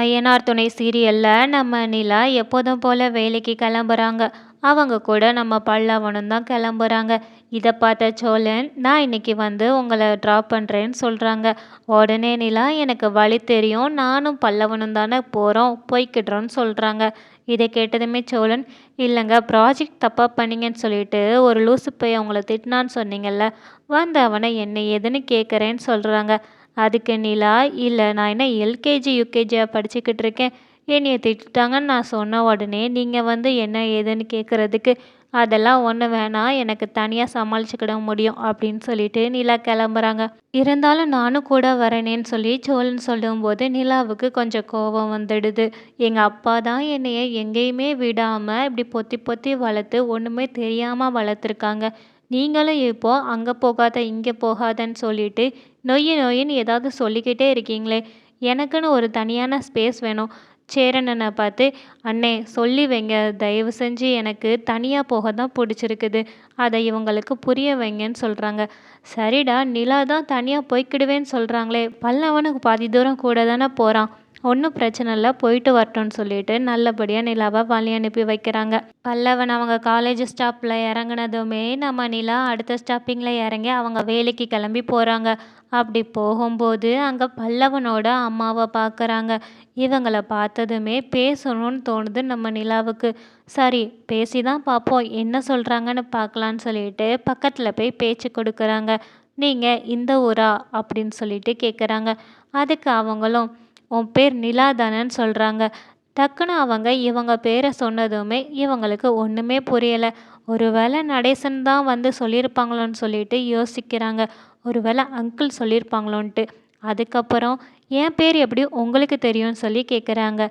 ஐயனார் துணை சீரியலில் நம்ம நிலா எப்போதும் போல் வேலைக்கு கிளம்புறாங்க. அவங்க கூட நம்ம பல்லவனும் தான் கிளம்புறாங்க. இதை பார்த்த சோழன் நான் இன்னைக்கு வந்து உங்களை ட்ராப் பண்ணுறேன்னு சொல்கிறாங்க உடனே நிலா எனக்கு வழி தெரியும். நானும் பல்லவனும் தானே போகிறோம் போய்க்கிடுறோன்னு சொல்கிறாங்க இதை கேட்டதுமே சோழன் இல்லைங்க ப்ராஜெக்ட் தப்பாக பண்ணிங்கன்னு சொல்லிட்டு ஒரு லூசு போய் அவங்கள திட்டினான்னு சொன்னீங்கல்ல. வந்து அவனை என்ன ஏதுன்னு கேட்குறேன்னு சொல்கிறாங்க அதுக்கு நிலா இல்லை நான் என்ன எல்கேஜி யூகேஜியாக படிச்சுக்கிட்டு இருக்கேன். என்னைய திட்டாங்கன்னு நான் சொன்ன உடனே நீங்கள் வந்து என்ன ஏதுன்னு கேட்குறதுக்கு அதெல்லாம் ஒன்று வேணாம் எனக்கு தனியாக சமாளிச்சுக்கிட முடியும் அப்படின்னு சொல்லிட்டு நிலா கிளம்புறாங்க. இருந்தாலும் நானும் கூட வரேனேன்னு சொல்லி சோழன் சொல்லும்போது நிலாவுக்கு கொஞ்சம் கோபம் வந்துடுது. எங்கள் அப்பா தான் என்னைய எங்கேயுமே விடாமல் இப்படி பொத்தி பொத்தி வளர்த்து ஒன்றுமே தெரியாமல் வளர்த்துருக்காங்க. நீங்களும் இப்போ அங்கே போகாத இங்கே போகாதன்னு சொல்லிட்டு நொய் நொய்யுன்னு ஏதாவது சொல்லிக்கிட்டே இருக்கீங்களே? எனக்குன்னு ஒரு தனியான ஸ்பேஸ் வேணும். சேரனனை பார்த்து அண்ணே சொல்லி வைங்க. தயவு செஞ்சு எனக்கு தனியாக போக தான் பிடிச்சிருக்குது. அதை இவங்களுக்கு புரிய வைங்கன்னு சொல்கிறாங்க சரிடா நிலா தான் தனியாக போய்க்கிடுவேன்னு சொல்கிறாங்களே பல்லவனுக்கு பாதி தூரம் கூட தானே போகிறான் ஒன்றும் பிரச்சனை இல்லை போயிட்டு வரட்டும்னு சொல்லிட்டு நல்லபடியாக நிலாவை வழி அனுப்பி வைக்கிறாங்க. பல்லவன் அவங்க காலேஜ் ஸ்டாப்பில் இறங்குனதுமே நம்ம நிலா அடுத்த ஸ்டாப்பிங்கில் இறங்கி அவங்க வேலைக்கு கிளம்பி போகிறாங்க அப்படி போகும்போது அங்கே பல்லவனோட அம்மாவை பார்க்குறாங்க இவங்களை பார்த்ததுமே பேசணும்னு தோணுது நம்ம நிலாவுக்கு. சரி பேசி தான் பார்ப்போம் என்ன சொல்கிறாங்கன்னு பார்க்கலான்னு சொல்லிட்டு பக்கத்தில் போய் பேச்சு கொடுக்குறாங்க. நீங்கள் இந்த ஊரா? அப்படின்னு சொல்லிட்டு கேட்குறாங்க அதுக்கு அவங்களும் உன் பேர் நிலா தானேன்னு சொல்கிறாங்க டக்குன்னு அவங்க இவங்க பேரை சொன்னதுமே இவங்களுக்கு ஒன்றுமே புரியலை. ஒரு வேளை நடேசன் தான் வந்து சொல்லியிருப்பாங்களோன்னு சொல்லிட்டு யோசிக்கிறாங்க. ஒரு வேளை அங்கிள் சொல்லியிருப்பாங்களோன்ட்டு. அதுக்கப்புறம் என் பேர் எப்படி உங்களுக்கு தெரியும்னு சொல்லி கேட்குறாங்க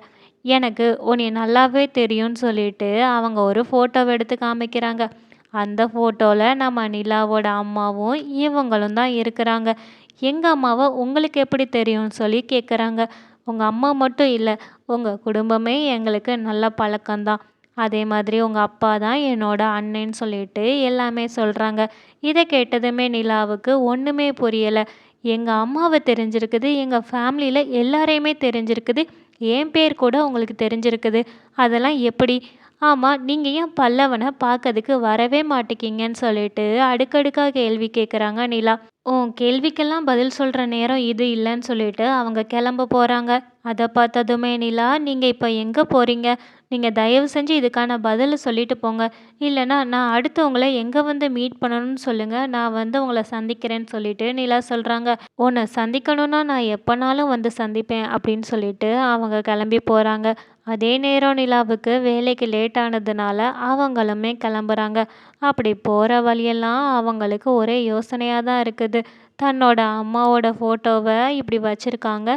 எனக்கு உன்னை நல்லாவே தெரியும்னு சொல்லிட்டு அவங்க ஒரு ஃபோட்டோவை எடுத்து காமிக்கிறாங்க. அந்த ஃபோட்டோவில் நம்ம நிலாவோட அம்மாவும் இவங்களும் தான் இருக்கிறாங்க. எங்கள் அம்மாவை உங்களுக்கு எப்படி தெரியும்னு சொல்லி கேட்குறாங்க உங்கள் அம்மா மட்டும் இல்லை உங்கள் குடும்பமே எங்களுக்கு நல்ல பழக்கம்தான். அதே மாதிரி உங்கள் அப்பா தான் என்னோட அண்ணன்னு சொல்லிட்டு எல்லாமே சொல்கிறாங்க இதை கேட்டதுமே நிலாவுக்கு ஒன்றுமே புரியலை. எங்கள் அம்மாவை தெரிஞ்சிருக்குது எங்கள் ஃபேமிலியில் எல்லாரையுமே தெரிஞ்சிருக்குது. என் பேர் கூட உங்களுக்கு தெரிஞ்சிருக்குது. அதெல்லாம் எப்படி? ஆமாம் நீங்கள் ஏன் பல்லவனை பார்க்கறதுக்கு வரவே மாட்டேங்கிங்கன்னு சொல்லிட்டு அடுக்கடுக்காக கேள்வி கேட்குறாங்க நிலா. உன் கேள்விக்கெல்லாம் பதில் சொல்கிற நேரம் இது இல்லைன்னு சொல்லிட்டு அவங்க கிளம்ப போகிறாங்க அதை பார்த்ததுமே நிலா நீங்கள் இப்போ எங்கே போகிறீங்க நீங்கள் தயவு செஞ்சு இதுக்கான பதில் சொல்லிட்டு போங்க. இல்லைனா நான் அடுத்து உங்களை எங்கே வந்து மீட் பண்ணணும்னு சொல்லுங்கள் நான் வந்து உங்களை சந்திக்கிறேன்னு சொல்லிட்டு நிலா சொல்கிறாங்க உன்னை சந்திக்கணும்னா நான் எப்போனாலும் வந்து சந்திப்பேன் அப்படின்னு சொல்லிட்டு அவங்க கிளம்பி போகிறாங்க அதே நேரம் நிலாவுக்கு வேலைக்கு லேட் ஆனதுனால அவங்களுமே கிளம்புறாங்க. அப்படி போகிற வழியெல்லாம் அவங்களுக்கு ஒரே யோசனையாக தான் இருக்குது. தன்னோட அம்மாவோட ஃபோட்டோவை இப்படி வச்சுருக்காங்க.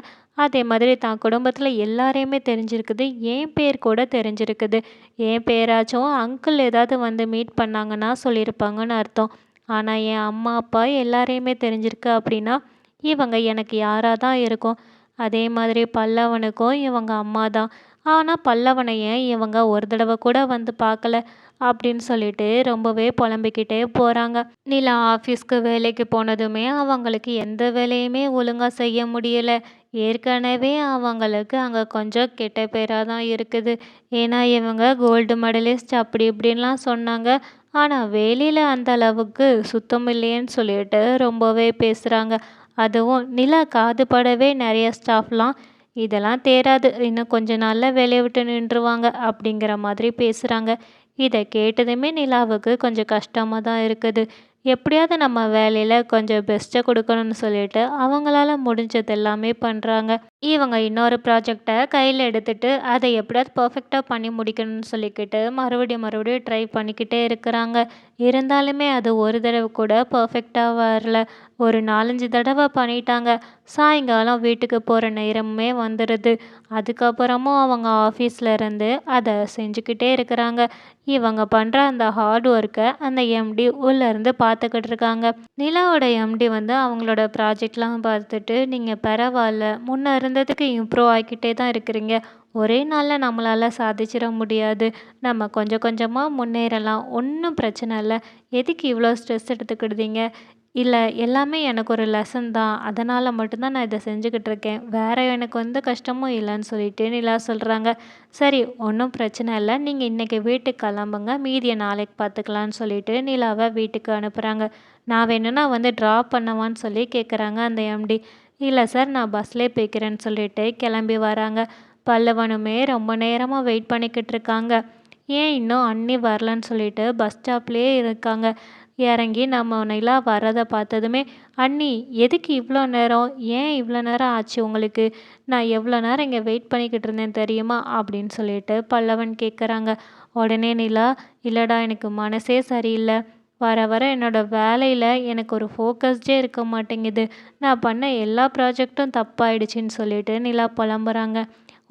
அதே மாதிரி தான் குடும்பத்தில் எல்லாரையுமே தெரிஞ்சிருக்குது. என் பேர் கூட தெரிஞ்சிருக்குது. என் பேராச்சும் அங்கிள் ஏதாவது வந்து மீட் பண்ணாங்கன்னா சொல்லியிருப்பாங்கன்னு அர்த்தம். ஆனால் என் அம்மா அப்பா எல்லாரையுமே தெரிஞ்சிருக்கு அப்படின்னா இவங்க எனக்கு யாராக தான் இருக்கும். அதே மாதிரி பல்லவனுக்கும் இவங்க அம்மா தான். ஆனால் பல்லவனை ஏன் இவங்க ஒரு தடவை கூட வந்து பார்க்கல? அப்படின்னு சொல்லிட்டு ரொம்பவே புலம்பிக்கிட்டே போகிறாங்க நிலா ஆஃபீஸ்க்கு வேலைக்கு போனதுமே அவங்களுக்கு எந்த வேலையுமே ஒழுங்காக செய்ய முடியலை. ஏற்கனவே அவங்களுக்கு அங்கே கொஞ்சம் கெட்ட பேராக தான் இருக்குது. ஏன்னா இவங்க கோல்டு மெடலிஸ்ட் அப்படி இப்படின்லாம் சொன்னாங்க. ஆனால் வேலையில் அந்த அளவுக்கு சுத்தம் இல்லையேன்னு சொல்லிட்டு ரொம்பவே பேசுகிறாங்க அதுவும் நிலா காதுபடவே நிறைய ஸ்டாஃப்லாம் இதெல்லாம் தேராது இன்னும் கொஞ்ச நாளில் வேலையை விட்டு நின்றுவாங்க அப்படிங்கிற மாதிரி பேசுகிறாங்க இதை கேட்டதுமே நிலாவுக்கு கொஞ்சம் கஷ்டமாக தான் இருக்குது. எப்படியாவது நம்ம வேலையில் கொஞ்சம் பெஸ்ட்டை கொடுக்கணும்னு சொல்லிட்டு அவங்களால முடிஞ்சது எல்லாமே பண்ணுறாங்க இவங்க இன்னொரு ப்ராஜெக்டை கையில் எடுத்துகிட்டு அதை எப்படியாவது பர்ஃபெக்டாக பண்ணி முடிக்கணும்னு சொல்லிக்கிட்டு மறுபடியும் மறுபடியும் ட்ரை பண்ணிக்கிட்டே இருக்கிறாங்க. இருந்தாலுமே அது ஒரு தடவை கூட பர்ஃபெக்டாக வரல. ஒரு நாலஞ்சு தடவை பண்ணிட்டாங்க. சாயங்காலம் வீட்டுக்கு போகிற நேரமே வந்துடுது அதுக்கப்புறமும் அவங்க ஆஃபீஸில் இருந்து அதை செஞ்சுக்கிட்டே இருக்கிறாங்க. இவங்க பண்ணுற அந்த ஹார்ட் ஒர்க்கை அந்த எம்டி உள்ளேருந்து பார்த்துக்கிட்டு இருக்காங்க. நிலாவோட எம்டி வந்து அவங்களோட ப்ராஜெக்ட்லாம் பார்த்துட்டு நீங்கள் பரவாயில்ல. முன்னே இருந்ததுக்கு இம்ப்ரூவ் ஆகிக்கிட்டே தான் இருக்கிறீங்க ஒரே நாளில் நம்மளால் சாதிச்சிட முடியாது நம்ம கொஞ்சம் கொஞ்சமாக முன்னேறலாம் ஒன்றும் பிரச்சனை இல்லை எதுக்கு இவ்வளோ ஸ்ட்ரெஸ் எடுத்துக்கிடுதீங்க இல்லை எல்லாமே எனக்கு ஒரு லெசன் தான். அதனால் மட்டும்தான் நான் இதை செஞ்சுக்கிட்டு இருக்கேன். வேறு எனக்கு வந்து கஷ்டமும் இல்லைன்னு சொல்லிட்டு நிலா சொல்கிறாங்க சரி ஒன்றும் பிரச்சனை இல்லை நீங்கள் இன்றைக்கி வீட்டுக்கு கிளம்புங்க. மீதியை நாளைக்கு பார்த்துக்கலான்னு சொல்லிட்டு நிலாவை வீட்டுக்கு அனுப்புகிறாங்க நான் வேணும்னா வந்து ட்ராப் பண்ணவான்னு சொல்லி கேட்குறாங்க அந்த எம்டி. இல்லை சார் நான் பஸ்லயே போய்க்கிறேன்னு சொல்லிட்டு கிளம்பி வராங்க. பல்லவனுமே ரொம்ப நேரமாக வெயிட் பண்ணிக்கிட்டு இருக்காங்க. ஏன் இன்னும் அண்ணி வரலன்னு சொல்லிட்டு பஸ் ஸ்டாப்லேயே இருக்காங்க. இறங்கி நம்ம நிலா வர்றதை பார்த்ததுமே, "அண்ணி எதுக்கு இவ்வளோ நேரம்? ஏன் இவ்வளோ நேரம் ஆச்சு உங்களுக்கு? நான் எவ்வளோ நேரம் இங்கே வெயிட் பண்ணிக்கிட்டு இருந்தேன் தெரியுமா?" அப்படின்னு சொல்லிட்டு பல்லவன் கேட்குறாங்க. உடனே நிலா, இல்லைடா எனக்கு மனசே சரியில்லை வர வர என்னோடய வேலையில் எனக்கு ஒரு ஃபோக்கஸ்டே இருக்க மாட்டேங்குது. நான் பண்ண எல்லா ப்ராஜெக்ட்டும் தப்பாயிடுச்சின்னு சொல்லிட்டு நிலா புலம்புறாங்க.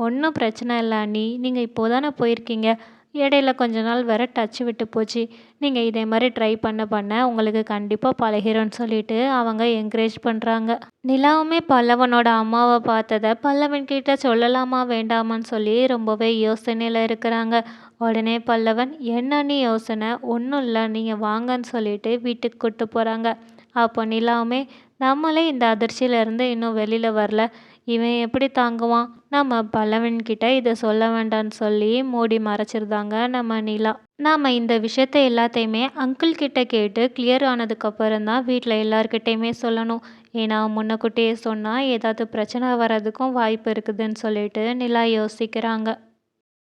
ஒன்றும் பிரச்சனை இல்லை அண்ணி. நீங்கள் இப்போ தானே போயிருக்கீங்க. இடையில கொஞ்ச நாள் வேறு டச் விட்டு போச்சு. நீங்கள் இதே மாதிரி ட்ரை பண்ண பண்ண உங்களுக்கு கண்டிப்பாக பழகிறோன்னு சொல்லிட்டு அவங்க என்கரேஜ் பண்ணுறாங்க நிலாவுமே பல்லவனோட அம்மாவை பார்த்ததை பல்லவன் கிட்ட சொல்லலாமா வேண்டாமான்னு சொல்லி ரொம்பவே யோசனையில் இருக்கிறாங்க. உடனே பல்லவன், "என்ன யோசனை? ஒன்றும் இல்லை நீங்கள் வாங்கன்னு" சொல்லிட்டு வீட்டுக்கு கூட்டு போகிறாங்க அப்போ நிலாவுமே, "நம்மளே இந்த அதிர்ச்சியிலேருந்து இன்னும் வெளியில் வரல. இவன் எப்படி தாங்குவான்? நம்ம பல்லவன்கிட்ட இதை சொல்ல வேண்டாம்னு" சொல்லி மூடி மறைச்சிருந்தாங்க நம்ம நிலா. நாம் இந்த விஷயத்த எல்லாத்தையுமே அங்கிள் கிட்ட கேட்டு கிளியர் ஆனதுக்கப்புறம் தான் வீட்டில் எல்லாருக்கிட்டேயுமே சொல்லணும். ஏன்னா முன்னக்கூட்டியே சொன்னால் ஏதாவது பிரச்சனை வர்றதுக்கும் வாய்ப்பு இருக்குதுன்னு சொல்லிட்டு நிலா யோசிக்கிறாங்க.